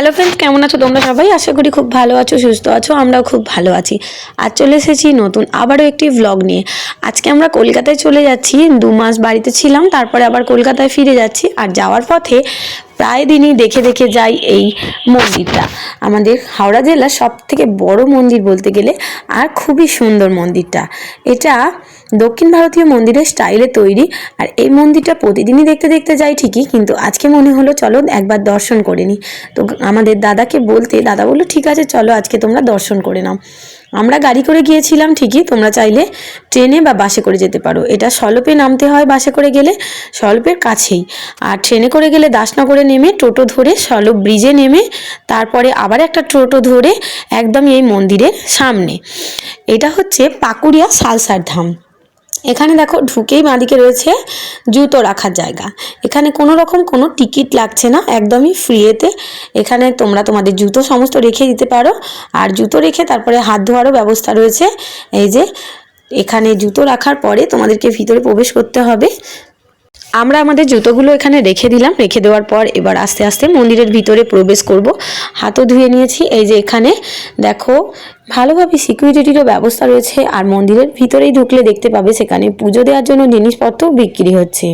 Hello friends কেমন আছো তোমরা সবাই? আশা করি খুব ভালো আছো, সুস্থ আছো, আমরাও খুব ভালো আছি। আজ চলে এসেছি নতুন আবারও একটি ভ্লগ নিয়ে। আজকে আমরা কলকাতায় চলে যাচ্ছি, দু মাস বাড়িতে ছিলাম, তারপরে আবার কলকাতায় ফিরে যাচ্ছি। আর যাওয়ার পথে প্রায় দিনই দেখে দেখে যাই এই মন্দিরটা। আমাদের হাওড়া জেলার সব থেকে বড় মন্দির বলতে গেলে আর খুবই সুন্দর মন্দিরটা। এটা দক্ষিণ ভারতীয় মন্দিরের স্টাইলে তৈরি। আর এই মন্দিরটা প্রতিদিনই দেখতে দেখতে যাই ঠিকই, কিন্তু আজকে মনে হলো চলো একবার দর্শন করে নিই। তো আমাদের দাদাকে বলতে, দাদা বলল, ঠিক আছে, চলো আজকে তোমরা দর্শন করে নাও। আমরা গাড়ি করে গিয়েছিলাম ঠিকই, তোমরা চাইলে ট্রেনে বা বাসে করে যেতে পারো। এটা সলপে নামতে হয় বাসে করে গেলে, সলপের কাছেই। আর ট্রেনে করে গেলে দাসনগরে নেমে টোটো ধরে সলপ ব্রিজে নেমে, তারপরে আবার একটা টোটো ধরে একদম এই মন্দিরের সামনে। এটা হচ্ছে পাকুড়িয়া সালসার ধাম। এখানে দেখো ঢুকেই বাঁদিকে রয়েছে জুতো রাখার জায়গা। এখানে কোনো রকম কোনো টিকিট লাগছে না, একদমই ফ্রিয়েতে এখানে তোমরা তোমাদের জুতো সমস্ত রেখে দিতে পারো। আর জুতো রেখে তারপরে হাত ধোয়ারও ব্যবস্থা রয়েছে। এই যে, এখানে জুতো রাখার পরে তোমাদেরকে ভিতরে প্রবেশ করতে হবে। আমরা আমাদের জুতোগুলো এখানে রেখে দিলাম। রেখে দেওয়ার পর এবার আস্তে আস্তে মন্দিরের ভিতরে প্রবেশ করব। হাতও ধুয়ে নিয়েছি। এই যে এখানে দেখো, ভালোভাবে সিকিউরিটিরও ব্যবস্থা রয়েছে আর মন্দিরের ভিতরেই ঢুকলে দেখতে পাবে সেখানে পুজো দেওয়ার জন্য জিনিসপত্র বিক্রি হচ্ছে।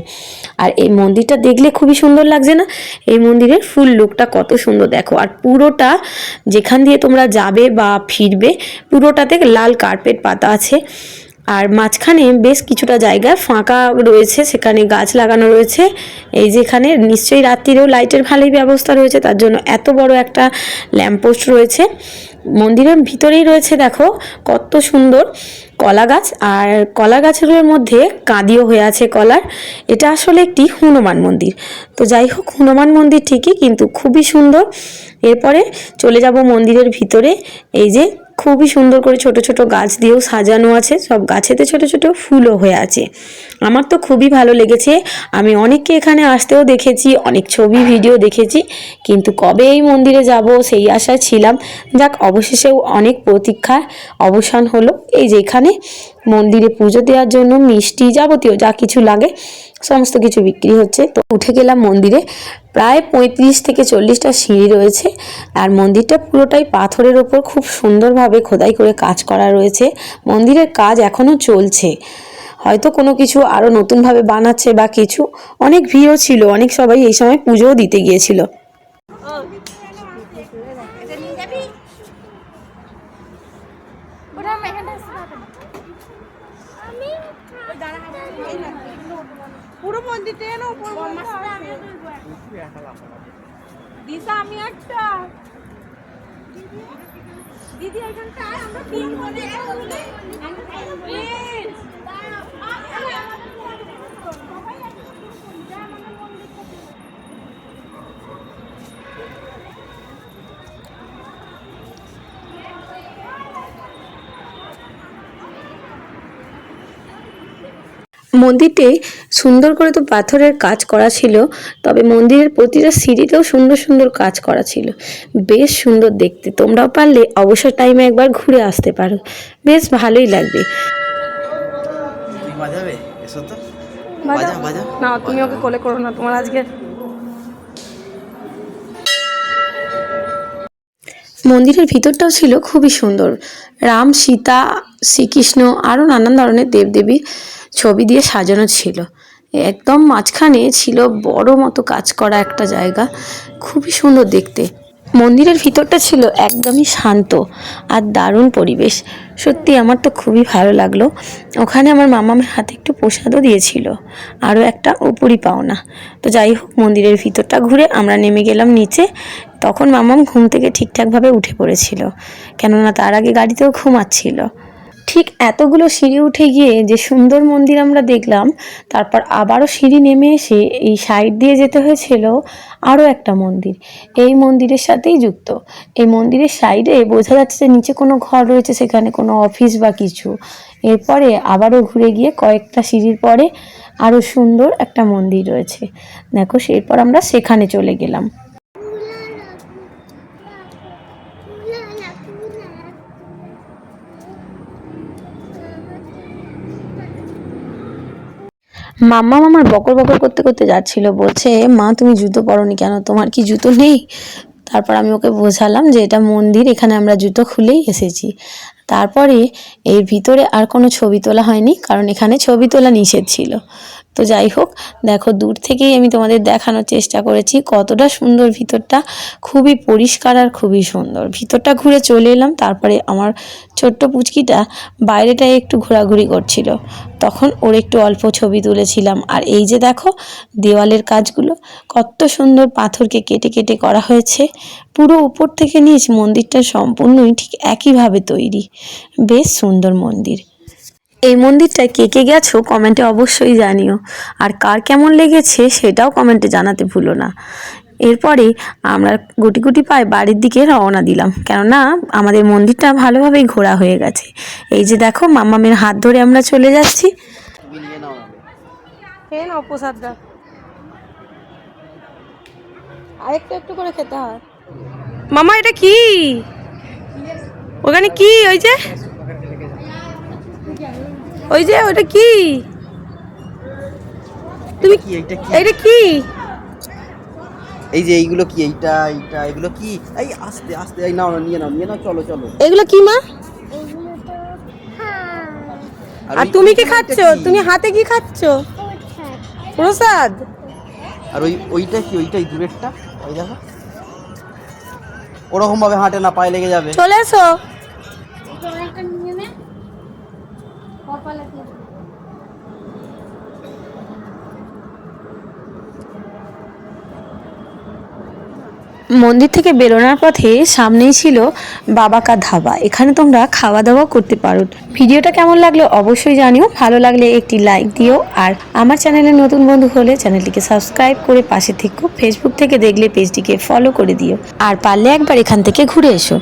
আর এই মন্দিরটা দেখলে খুবই সুন্দর লাগছে না? এই মন্দিরের ফুল লুকটা কত সুন্দর দেখো। আর পুরোটা যেখান দিয়ে তোমরা যাবে বা ফিরবে, পুরোটাতে লাল কার্পেট পাতা আছে। আর মাঝখানে বেশ কিছুটা জায়গা ফাঁকা রয়েছে, সেখানে গাছ লাগানো রয়েছে। এই যেখানে নিশ্চয়ই রাত্রিরেও লাইটের ভালোই ব্যবস্থা রয়েছে, তার জন্য এত বড় একটা ল্যাম্পপোস্ট রয়েছে। মন্দিরের ভিতরেই রয়েছে, দেখো, কত সুন্দর কলা গাছ। আর কলা গাছগুলোর মধ্যে কাঁদিও হয়ে আছে কলার। এটা আসলে একটি হনুমান মন্দির। তো যাই হোক, হনুমান মন্দির ঠিকই, কিন্তু খুবই সুন্দর। এরপরে চলে যাব মন্দিরের ভিতরে। এই যে খুবই সুন্দর করে ছোট ছোট গাছ দিয়েও সাজানো আছে। সব গাছেতে ছোট ছোট ফুলও হয়ে আছে। আমার তো খুবই ভালো লেগেছে। আমি অনেককে এখানে আসতেও দেখেছি, অনেক ছবি, ভিডিও দেখেছি। কিন্তু কবে এই মন্দিরে যাব সেই আশায় ছিলাম। যাক, অবশেষেও অনেক প্রতীক্ষার অবসান হলো। এই যে এখানে মন্দিরে পুজো দেওয়ার জন্য মিষ্টি যাবতীয় যা কিছু লাগে, সমস্ত কিছু বিক্রি হচ্ছে। তো উঠে গেলাম মন্দিরে। প্রায় পঁয়ত্রিশ থেকে চল্লিশটা সিঁড়ি রয়েছে আর মন্দিরটা পুরোটাই পাথরের ওপর খুব সুন্দরভাবে খোদাই করে কাজ করা রয়েছে। মন্দিরের কাজ এখনও চলছে। হয়তো কোনো কিছু আরও নতুনভাবে বানাচ্ছে বা কিছু। অনেক ভিড়ও ছিল, অনেক সবাই এই সময় পুজোও দিতে গিয়েছিল ওটা আমি এখানটা আসতে পারব না। আমি পুরো মন্দিরটা যেন উপর দিশা আমি একটা। দিদি এখানটা আমরা তিন মন্দিরটি সুন্দর করে তো পাথরের কাজ করা ছিল তবে মন্দিরের প্রতিটা সিঁড়িতেও সুন্দর সুন্দর কাজ করা ছিল। বেশ সুন্দর দেখতে তোমরাও পারলে অবসর টাইমে একবার ঘুরে আসতে পারো। বেশ ভালোই লাগবে। না তুমি ওকে কোলে করো না তোমার আজকে মন্দিরের ভিতরটাও ছিল খুবই সুন্দর। রাম, সীতা, শ্রীকৃষ্ণ আরও নানান ধরনের দেবদেবীর ছবি দিয়ে সাজানো ছিল। একদম মাঝখানে ছিল বড় মতো কাজ করা একটা জায়গা। খুবই সুন্দর দেখতে। মন্দিরের ভিতরটা ছিল একদমই শান্ত আর দারুণ পরিবেশ। সত্যি আমার তো খুবই ভালো লাগল। ওখানে আমার মামামের হাতে একটু প্রসাদও দিয়েছিল, আরও একটা উপরি পাওনা। তো যাই হোক, মন্দিরের ভিতরটা ঘুরে আমরা নেমে গেলাম নিচে। তখন মামাম ঘুম থেকে ঠিকঠাকভাবে উঠে পড়েছিল, কেননা তার আগে গাড়িতেও ঘুমাচ্ছিল। ঠিক এতগুলো সিঁড়ি উঠে গিয়ে যে সুন্দর মন্দির আমরা দেখলাম, তারপর আবারও সিঁড়ি নেমে এসে এই সাইড দিয়ে যেতে হয়েছিল আরও একটা মন্দির। এই মন্দিরের সাথেই যুক্ত। এই মন্দিরের সাইডে বোঝা যাচ্ছে যে নিচে কোনো ঘর রয়েছে, সেখানে কোনো অফিস বা কিছু। এরপরে আবারও ঘুরে গিয়ে কয়েকটা সিঁড়ির পরে আরও সুন্দর একটা মন্দির রয়েছে। দেখো, এরপর আমরা সেখানে চলে গেলাম। মাম্মা মামার বকর বকর করতে করতে যাচ্ছিল, বলছে, মা, তুমি জুতো পরনি কেন? তোমার কি জুতো নেই? তারপর আমি ওকে বোঝালাম যে এটা মন্দির, এখানে আমরা জুতো খুলেই এসেছি। তারপরে এর ভিতরে আর কোনো ছবি তোলা হয়নি, কারণ এখানে ছবি তোলা নিষেধ ছিল। তো যাই হোক, দেখো দূর থেকেই আমি তোমাদের দেখানোর চেষ্টা করেছি কতটা সুন্দর ভিতরটা। খুবই পরিষ্কার আর খুবই সুন্দর। ভিতরটা ঘুরে চলে এলাম, তারপরে আমার ছোট্ট পুচকিটা বাইরেটায় একটু ঘোরাঘুরি করছিল। তখন ওর একটু অল্প ছবি তুলেছিলাম। আর এই যে দেখো, দেওয়ালের কাজগুলো, কত সুন্দর পাথরকে কেটে কেটে করা হয়েছে। পুরো উপর থেকে নিচ মন্দিরটা সম্পূর্ণই ঠিক একইভাবে তৈরি। বেশ সুন্দর মন্দির। এই মন্দিরটায় কে কে গেছো কমেন্টে অবশ্যই জানিও। আর কার কেমন লেগেছে সেটাও কমেন্টে জানাতে ভুলো না। এরপরে আমরা গুটি গুটি পায়ে বাড়ির দিকে রওনা দিলাম। কেননা আমাদের মন্দিরটা ভালোভাবেই ঘোরা হয়ে গেছে। এই যে দেখো মাম্মামের হাত ধরে আমরা চলে যাচ্ছি। আরেকটু একটু মামা, এটা কি? ওখানে কি? ওই যে ওই যে ওটা কি? তুমি কি এইটা কি? এটা কি? এই যে এইগুলো কি? এইটা এইটা এগুলো কি? এই আস্তে আস্তে এই নাও নিয়ে নাও নিয়ে নাও চলো চলো। এগুলো কি মা? আর তুমি কি খাচ্ছ? তুমি হাতে কি খাচ্ছ? প্রসাদ। আর ওই ওইটা কি? ওইটাই দূরেরটা ওই দেখো। ওরকম ভাবে হাঁটে না পায়ে লেগে যাবে। চলে এসো। মন্দির থেকে বেরোনোর পথে সামনেই ছিল বাবাকা ধাবা। এখানে তোমরা খাওয়া দাওয়া করতে পারো। ভিডিওটা কেমন লাগল অবশ্যই জানিও। ভালো লাগলে একটি লাইক দিও। আর আমার চ্যানেলে নতুন বন্ধু হলে চ্যানেলটিকে সাবস্ক্রাইব করে পাশে থেকো। ফেসবুক থেকে দেখলে পেজটিকে ফলো করে দিও। আর পারলে একবার এখান থেকে ঘুরে এসো।